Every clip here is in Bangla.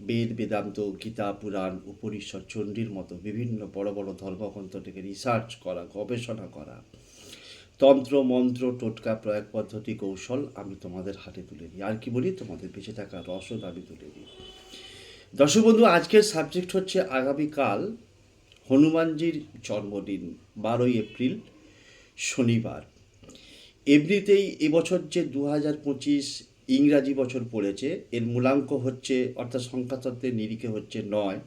বেদ, বেদান্ত গীতা পুরাণ, উপনিষদ, চণ্ডীর মতো বিভিন্ন বড় বড় ধর্মগ্রন্থ থেকে রিসার্চ করা, গবেষণা করা। তন্ত্র, মন্ত্র, টোটকা, প্রয়োগ পদ্ধতি, কৌশল আমি তোমাদের হাতে তুলে দিই আর কি বলি? তোমাদের বেঁচে থাকা রসদ আমি তুলে দিই দর্শক বন্ধু, আজকের সাবজেক্ট হচ্ছে আগামীকাল হনুমানজির জন্মদিন, বারোই এপ্রিল, শনিবার। এমনিতেই এবছর যে দু হাজার পঁচিশ ইংরাজি বছর পড়েছে, এর মূলাঙ্ক হচ্ছে, অর্থাৎ সংখ্যাতত্ত্বের নিরিখে হচ্ছে নয়।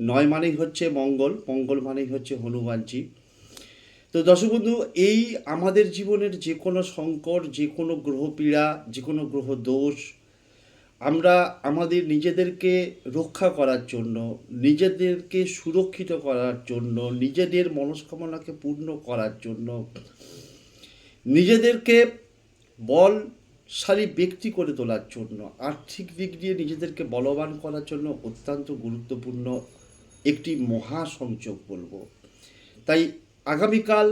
নয় মানেই হচ্ছে মঙ্গল মঙ্গল মানেই হচ্ছে হনুমানজি। তো দর্শক বন্ধু, এই আমাদের জীবনের যে কোনো সংকট, যে কোনো গ্রহ পীড়া, যে কোনো গ্রহ দোষ, আমরা আমাদের নিজেদেরকে রক্ষা করার জন্য, নিজেদেরকে সুরক্ষিত করার জন্য, নিজেদের মনস্কামনাকে পূর্ণ করার জন্য, নিজেদেরকে বলশালী ব্যক্তি করে তোলার জন্য, আর্থিক দিক দিয়ে নিজেদেরকে বলবান করার জন্য অত্যন্ত গুরুত্বপূর্ণ একটি মহাসংযোগ বলব। তাই আগামীকাল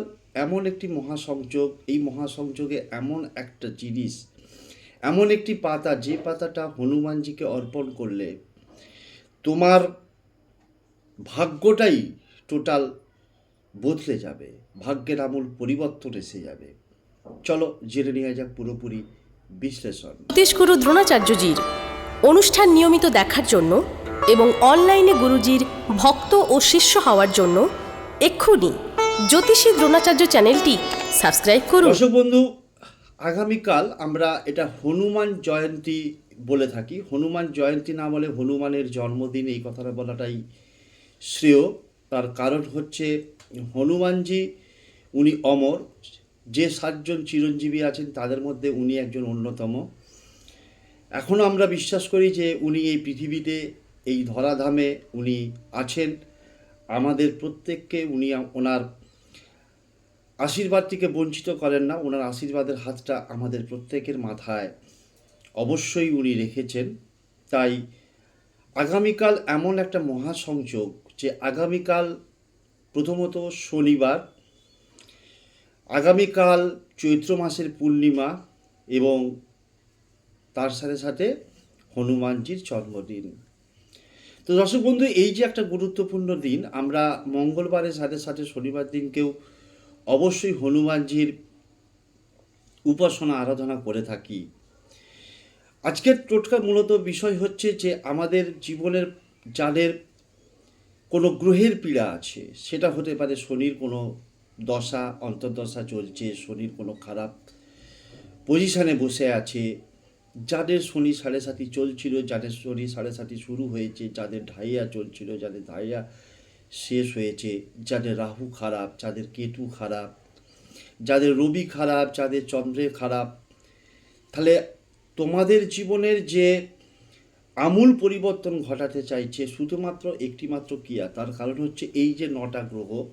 এমন একটি মহাসংযোগ, এই মহাসংযোগে এমন একটা জিনিস, এমন একটি পাতা, যে পাতাটা হনুমানজিকে অর্পণ করলে তোমার ভাগ্যটাই টোটাল বদলে যাবে, ভাগ্যের আমূল পরিবর্তন এসে যাবে। চলো জেনে নেওয়া যাক পুরোপুরি বিশ্লেষণ। জ্যোতিষগুরু দ্রোণাচার্যজির অনুষ্ঠান নিয়মিত দেখার জন্য এবং অনলাইনে গুরুজির ভক্ত ও শিষ্য হওয়ার জন্য এক্ষুনি জ্যোতিষী দ্রোণাচার্য চ্যানেলটি সাবস্ক্রাইব করুন। দর্শক বন্ধু আগামীকাল আমরা এটা হনুমান জয়ন্তী বলে থাকি। হনুমান জয়ন্তী না বলে হনুমানের জন্মদিন এই কথাটা বলাটাই শ্রেয়। তার কারণ হচ্ছে হনুমানজি উনি অমর। যে সাতজন চিরঞ্জীবী আছেন, তাদের মধ্যে উনি একজন অন্যতম। এখনও আমরা বিশ্বাস করি যে উনি এই পৃথিবীতে, এই ধরাধামে উনি আছেন। আমাদের প্রত্যেককে উনি ওনার আশীর্বাদ থেকে বঞ্চিত করেন না, ওনার আশীর্বাদের হাতটা আমাদের প্রত্যেকের মাথায় অবশ্যই উনি রেখেছেন। তাই আগামীকাল এমন একটা মহাসংযোগ যে আগামীকাল প্রথমত শনিবার আগামীকাল চৈত্র মাসের পূর্ণিমা এবং তার সাথে সাথে হনুমানজির জন্মদিন। তো দর্শক বন্ধু, এই যে একটা গুরুত্বপূর্ণ দিন, আমরা মঙ্গলবারের সাথে সাথে শনিবার দিনকেও অবশ্যই হনুমানজির উপাসনা, আরাধনা করে থাকি। আজকের টোটকা মূলত বিষয় হচ্ছে যে আমাদের জীবনের যাদের কোনো গ্রহের পীড়া আছে, সেটা হতে পারে শনির কোনো দশা, অন্তর্দশা চলছে, শনির কোনো খারাপ পজিশানে বসে আছে। যাদের শনি সাড়ে সাতি চলছিল, যাদের শনি সাড়ে সাতি শুরু হয়েছে, যাদের ঢাইয়া চলছিল, যাদের ঢাইয়া শেষ হয়েছে, যাদের রাহু খারাপ, যাদের কেতু খারাপ, যাদের রবি খারাপ, যাদের চন্দ্রে খারাপ। তাহলে তোমাদের জীবনের যে আমূল পরিবর্তন ঘটাতে চাইছে, শুধুমাত্র একটিমাত্র ক্রিয়া, তার কারণ হচ্ছে এই যে নটা গ্রহ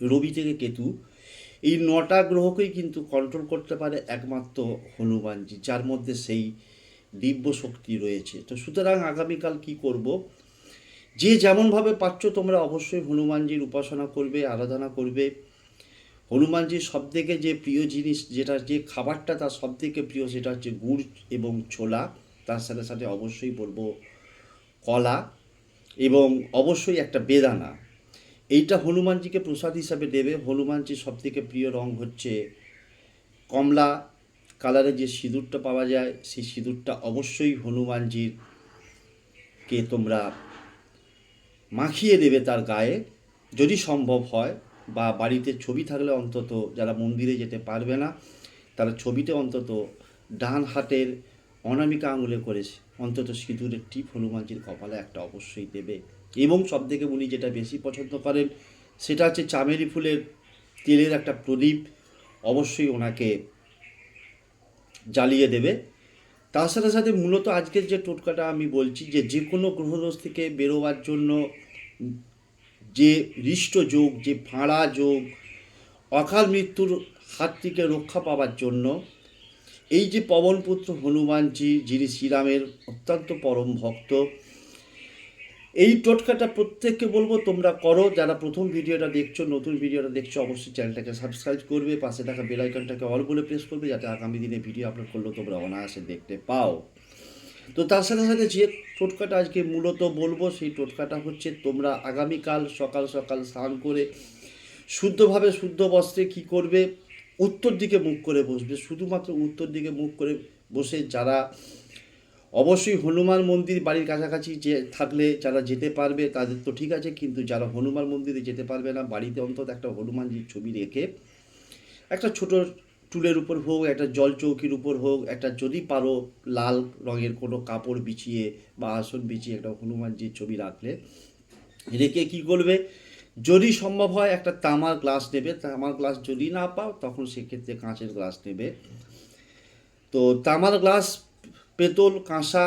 রবি থেকে কেতু, এই নটা গ্রহকেই কিন্তু কন্ট্রোল করতে পারে একমাত্র হনুমানজি, যার মধ্যে সেই দিব্য শক্তি রয়েছে। তো সুতরাং আগামীকাল কি করব? যে যেমনভাবে পাচ্ছ তোমরা অবশ্যই হনুমানজির উপাসনা করবে, আরাধনা করবে। হনুমানজির সবথেকে যে প্রিয় জিনিস যেটা, যে খাবারটা তার সবথেকে প্রিয় সেটা হচ্ছে গুড় এবং ছোলা। তার সাথে সাথে অবশ্যই বলব কলা এবং অবশ্যই একটা বেদানা। এইটা হনুমানজিকে প্রসাদ হিসাবে দেবে। হনুমানজির সবথেকে প্রিয় রং হচ্ছে কমলা। কালারের যে সিঁদুরটা পাওয়া যায়, সেই সিঁদুরটা অবশ্যই হনুমানজির কে তোমরা মাখিয়ে দেবে তার গায়ে। যদি সম্ভব হয় বা বাড়িতে ছবি থাকলে অন্তত, যারা মন্দিরে যেতে পারবে না, তারা ছবিতে অন্তত ডান হাতের অনামিকা আঙুলে করে অন্তত সিঁদুরের টিপ হনুমানজির কপালে একটা অবশ্যই দেবে। এবং সবথেকে উনি যেটা বেশি পছন্দ করেন, সেটা হচ্ছে চামেলি ফুলের তেলের একটা প্রদীপ অবশ্যই ওনাকে জ্বালিয়ে দেবে। তার সাথে সাথে মূলত আজকের যে টোটকাটা আমি বলছি যে যে কোনো গ্রহদোষ থেকে বেরোবার জন্য যে হৃষ্ট যোগ, যে ফাঁড়া যোগ, অকাল মৃত্যুর হাত থেকে রক্ষা পাওয়ার জন্য এই যে পবনপুত্র হনুমানজি, যিনি শ্রীরামের অত্যন্ত পরম ভক্ত এই টোটকাটা প্রত্যেককে বলব, তোমরা করো। যারা প্রথম ভিডিওটা দেখছ, নতুন ভিডিওটা দেখছ, অবশ্যই চ্যানেলটাকে সাবস্ক্রাইব করবে। পাশে থাকা বেল আইকনটাকে অল বলে প্রেস করবে, যাতে আগামী দিনে ভিডিও আপলোড করলেও তোমরা অনায়াসে দেখতে পাও। তো তার সাথে সাথে যে টোটকাটা আজকে মূলত বলব, সেই টোটকাটা হচ্ছে তোমরা আগামীকাল সকাল সকাল স্নান করে শুদ্ধভাবে শুদ্ধ বস্ত্রে কি করবে? উত্তর দিকে মুখ করে বসবে। শুধুমাত্র উত্তর দিকে মুখ করে বসে যারা অবশ্যই হনুমান মন্দির বাড়ির কাছাকাছি যে থাকলে যারা যেতে পারবে তাদের তো ঠিক আছে, কিন্তু যারা হনুমান মন্দিরে যেতে পারবে না, বাড়িতে অন্তত একটা হনুমানজির ছবি রেখে, একটা ছোট টুলের উপর হোক, একটা জল চৌকির উপর হোক, একটা যদি পারো লাল রঙের কোনো কাপড় বিছিয়ে বা আসন বিছিয়ে একটা হনুমানজির ছবি রাখলে, রেখে কি করবে? যদি সম্ভব হয় একটা তামার গ্লাস নেবে, তামার গ্লাস যদি না পাও তখন সেক্ষেত্রে কাঁচের গ্লাস নেবে। তো তামার গ্লাস পেতল, কাঁসা,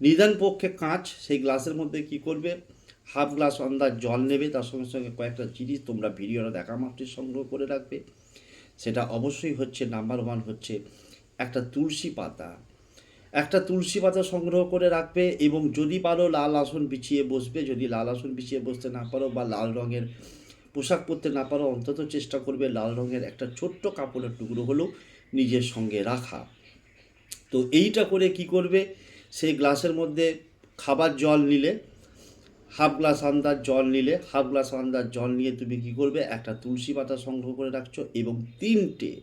নিদান পক্ষে কাঁচ, সেই গ্লাসের মধ্যে কি করবে? হাফ গ্লাস আন্দাজ জল নেবে, তার সঙ্গে সঙ্গে কয়েকটা জিনিস তোমরা ভিডিওটা দেখা মাত্রই সংগ্রহ করে রাখবে। সেটা অবশ্যই হচ্ছে নাম্বার ওয়ান হচ্ছে একটা তুলসী পাতা। একটা তুলসী পাতা সংগ্রহ করে রাখবে এবং যদি পারো লাল আসন বিছিয়ে বসবে, যদি লাল আসন বিছিয়ে বসতে না পারো বা লাল রঙের পোশাক পরতে না পারো, অন্তত চেষ্টা করবে লাল রঙের একটা ছোট্ট কাপড়ের টুকরো হলেও নিজের সঙ্গে রাখা। তো এইটা করে কি করবে? সেই গ্লাসের মধ্যে খাবার জল নিলে, হাফ গ্লাস আন্দাজ জল নিলে, হাফ গ্লাস আন্দাজ জল নিয়ে তুমি কি করবে? একটা তুলসী পাতা সংগ্রহ করে রাখছো এবং তিনটে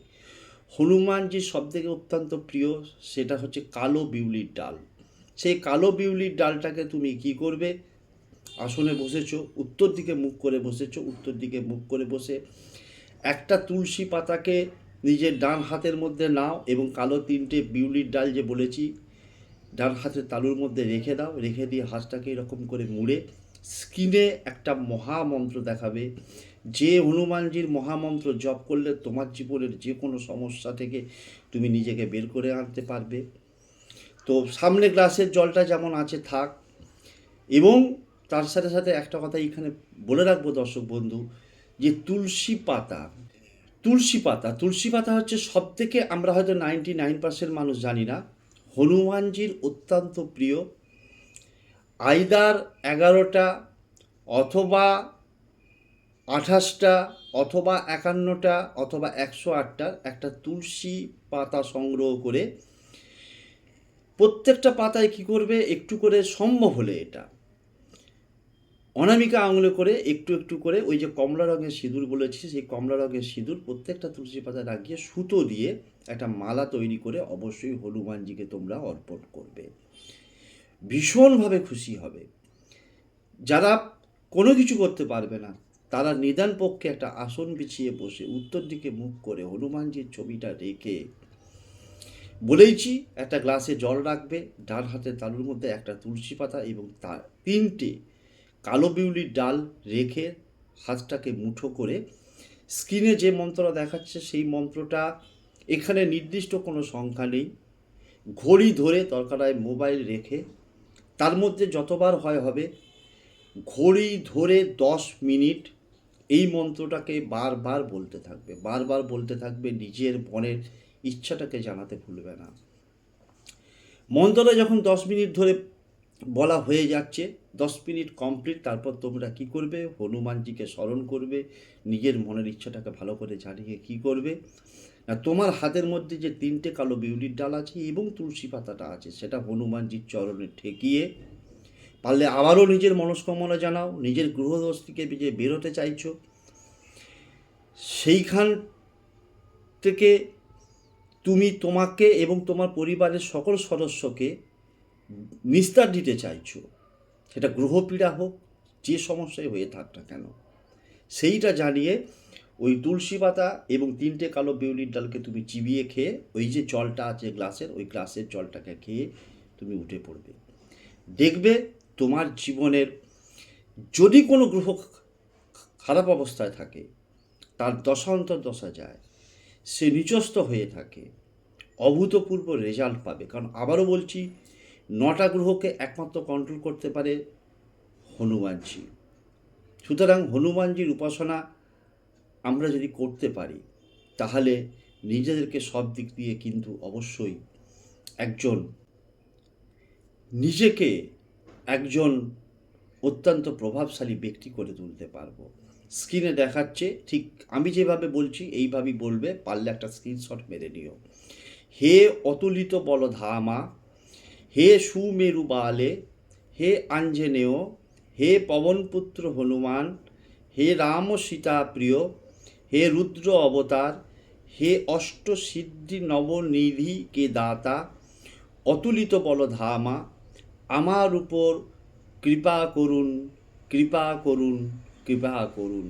হনুমান হনুমানজির সবথেকে অত্যন্ত প্রিয়, সেটা হচ্ছে কালো বিউলির ডাল। সেই কালো বিউলির ডালটাকে তুমি কি করবে? আসনে বসেছো, উত্তর দিকে মুখ করে বসেছ, উত্তর দিকে মুখ করে বসে একটা তুলসী পাতাকে নিজের ডান হাতের মধ্যে নাও এবং কালো তিনটে বিউলির ডাল যে বলেছি, ডান হাতের তালুর মধ্যে রেখে দাও। রেখে দিয়ে হাতটাকে এরকম করে মুড়ে স্ক্রিনে একটা মহামন্ত্র দেখাবে। যে হনুমানজির মহামন্ত্র জপ করলে তোমার জীবনের যে কোনো সমস্যা থেকে তুমি নিজেকে বের করে আনতে পারবে। তো সামনে গ্লাসের জলটা যেমন আছে থাক। এবং তার সাথে সাথে একটা কথা এখানে বলে রাখব দর্শক বন্ধু, যে তুলসী পাতা তুলসী পাতা তুলসী পাতা হচ্ছে সব থেকে আমরা হয়তো নাইনটি নাইন পার্সেন্ট মানুষ জানি না। হনুমানজির অত্যন্ত প্রিয়। আইদার এগারোটা অথবা আঠাশটা অথবা একান্নটা অথবা একশো আটটার একটা তুলসী পাতা সংগ্রহ করে প্রত্যেকটা পাতায় কি করবে? একটু করে সম্ভব হলে এটা। অনামিকা আঙুলে করে, একটু একটু করে ওই যে কমলা রঙের সিঁদুর বলেছি, সেই কমলা রঙের সিঁদুর প্রত্যেকটা তুলসী পাতা লাগিয়ে সুতো দিয়ে একটা মালা তৈরি করে অবশ্যই হনুমানজিকে তোমরা অর্পণ করবে। ভীষণভাবে খুশি হবে। যারা কোনো কিছু করতে পারবে না, তারা নিদান পক্ষে একটা আসন বিছিয়ে বসে উত্তর দিকে মুখ করে হনুমানজির ছবিটা রেখে বলেইছি, একটা গ্লাসে জল রাখবে, ডান হাতের তালুর মধ্যে একটা তুলসী পাতা এবং তার তিনটে কালো বিউলির ডাল রেখে হাতটাকে মুঠো করে স্ক্রিনে যে মন্ত্রটা দেখাচ্ছে, সেই মন্ত্রটা এখানে নির্দিষ্ট কোনো সংখ্যা নেই। ঘড়ি ধরে দরকারায় মোবাইল রেখে তার মধ্যে যতবার হয় হবে, ঘড়ি ধরে দশ মিনিট এই মন্ত্রটাকে বারবার বলতে থাকবে, বারবার বলতে থাকবে, নিজের মনের ইচ্ছাটাকে জানাতে ভুলবে না। মন্ত্রটা যখন দশ মিনিট ধরে বলা হয়ে যাচ্ছে দশ মিনিট কমপ্লিট তারপর তোমরা কি করবে? হনুমানজিকে স্মরণ করবে, নিজের মনের ইচ্ছাটাকে ভালো করে জানিয়ে কি করবে। না তোমার হাতের মধ্যে যে তিনটে কালো বিউলির ডাল আছে এবং তুলসী পাতাটা আছে, সেটা হনুমানজির চরণে ঠেকিয়ে পারলে আবারও নিজের মনস্কামনা জানাও, নিজের গৃহদোষ থেকে যে বেরোতে চাইছো, সেইখান থেকে তুমি তোমাকে এবং তোমার পরিবারের সকল সদস্যকে নিস্তার দিতে চাইছো। সেটা গ্রহপীড়া হোক, যে সমস্যায় হয়ে থাক না কেন। সেইটা জানিয়ে ওই তুলসী পাতা এবং তিনটে কালো বিউলির ডালকে তুমি চিবিয়ে খেয়ে, ওই যে জলটা আছে গ্লাসের, ওই গ্লাসের জলটাকে খেয়ে তুমি উঠে পড়বে। দেখবে তোমার জীবনের যদি কোনো গ্রহ খারাপ অবস্থায় থাকে, তার দশান্তর দশা যায়, সে নিচস্ত হয়ে থাকে, অভূতপূর্ব রেজাল্ট পাবে। কারণ আবারও বলছি নটা গ্রহকে একমাত্র কন্ট্রোল করতে পারে হনুমানজি। সুতরাং হনুমানজির উপাসনা আমরা যদি করতে পারি, তাহলে নিজেদেরকে সব দিক দিয়ে কিন্তু অবশ্যই একজন, নিজেকে একজন অত্যন্ত প্রভাবশালী ব্যক্তি করে তুলতে পারব। স্ক্রিনে দেখাচ্ছে, ঠিক আমি যেভাবে বলছি, এইভাবেই বলবে, পারলে একটা স্ক্রিনশট মেরে নিও। হে অতুলিত বলধামা হে সুমেরু বালে, হে আঞ্জনেয়, হে পবনপুত্র হনুমান, হে রাম সীতা প্রিয়, হে রুদ্র অবতার, হে অষ্ট সিদ্ধি নবনিধি কে দাতা, অতুলিত বলধামা, আমার উপর কৃপা করুন কৃপা করুন কৃপা করুন।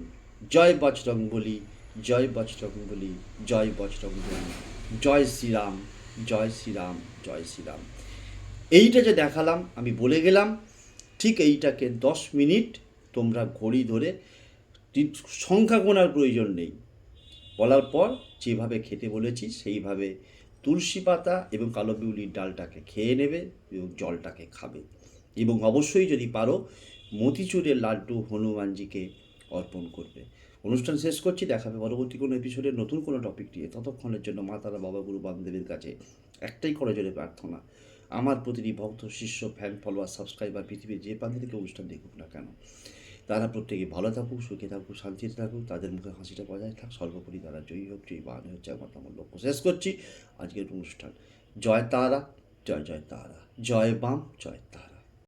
জয় বজরং বলি জয় বজরং বলি জয় বজরং বলি জয় শ্রীরাম জয় শ্রীরাম জয় শ্রীরাম। এইটা যে দেখালাম, আমি বলে গেলাম, ঠিক এইটাকে দশ মিনিট তোমরা ঘড়ি ধরে সংখ্যা গোনার প্রয়োজন নেই। বলার পর যেভাবে খেতে বলেছি, সেইভাবে তুলসী পাতা এবং কালো বিউলির ডালটাকে খেয়ে নেবে এবং জলটাকে খাবে। এবং অবশ্যই যদি পারো, মতিচুরের লাড্ডু হনুমানজিকে অর্পণ করবে। অনুষ্ঠান শেষ করছি, দেখাবে পরবর্তী কোনো এপিসোডে নতুন কোনো টপিক নিয়ে। ততক্ষণের জন্য মা তারা বাবা, গুরু, বামদেবের কাছে একটাই করে জোরে প্রার্থনা। আমার প্রতিটি ভক্ত, শিষ্য ফ্যান ফলোয়ার সাবস্ক্রাইবার পৃথিবীর যে প্রান্ত থেকে অনুষ্ঠান দেখুক না কেন, তারা প্রত্যেকে ভালো থাকুক, সুখে থাকুক, শান্তিতে থাকুক, তাদের মুখে হাসিটা বজায় থাক। সর্বোপরি তারা জয়ী হোক, জয়ী বান হচ্ছে আমার আমার লক্ষ্য। শেষ করছি আজকের অনুষ্ঠান। জয় তারা, জয় জয় তারা। জয় বাম, জয় তারা।